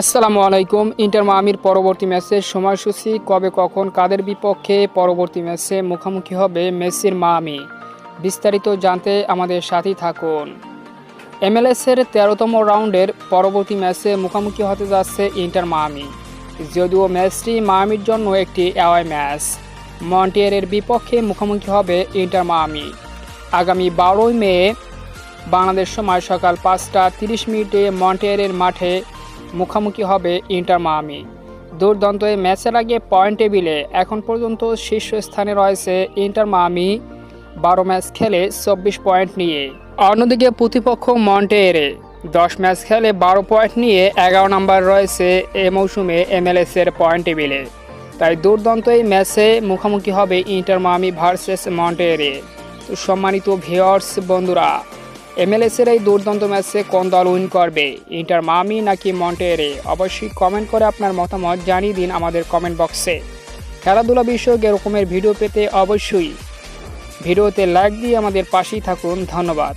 আসসালামু আলাইকুম। ইন্টার মামির পরবর্তী ম্যাচের সময়সূচি, কবে, কখন, কাদের বিপক্ষে পরবর্তী ম্যাচে মুখোমুখি হবে মেসির মামি? বিস্তারিত জানতে আমাদের সাথেই থাকুন। এমএলএসের তেরোতম রাউন্ডের পরবর্তী ম্যাচে মুখোমুখি হতে যাচ্ছে ইন্টার মামি। যদিও ম্যাচটি মামির জন্য একটি অ্যাওয়াই ম্যাচ, মন্টিয়ারের বিপক্ষে মুখোমুখি হবে ইন্টার মামি। আগামী বারোই মে, বাংলাদেশ সময় সকাল পাঁচটা তিরিশ মিনিটে মন্টিয়ারের মাঠে মুখোমুখি হবে ইন্টার মামি দুর্দান্ত এই ম্যাচের আগে পয়েন্ট টেবিলে এখন পর্যন্ত শীর্ষস্থানে রয়েছে ইন্টার মামি বারো ম্যাচ খেলে চব্বিশ পয়েন্ট নিয়ে। অন্যদিকে প্রতিপক্ষ মন্টেয়ারে দশ ম্যাচ খেলে বারো পয়েন্ট নিয়ে এগারো নম্বর রয়েছে এ মৌসুমে এমএলএস এর পয়েন্ট টেবিলে। তাই দুর্দান্ত এই ম্যাচে মুখোমুখি হবে ইন্টার মামি ভার্সেস মন্টেয়ারে তো সম্মানিত ভিওর্স বন্ধুরা এমএলএস এর এই দুর্দান্ত ম্যাচে কোন দল উইন করবে? ইন্টার মামি নাকি মন্টেরে? অবশ্যই কমেন্ট করে আপনার মতামত জানিয়ে দিন আমাদের কমেন্ট বক্সে খেলাধুলা বিষয়ক এরকমের ভিডিও পেতে অবশ্যই ভিডিওতে লাইক দিয়ে আমাদের পাশেই থাকুন। ধন্যবাদ।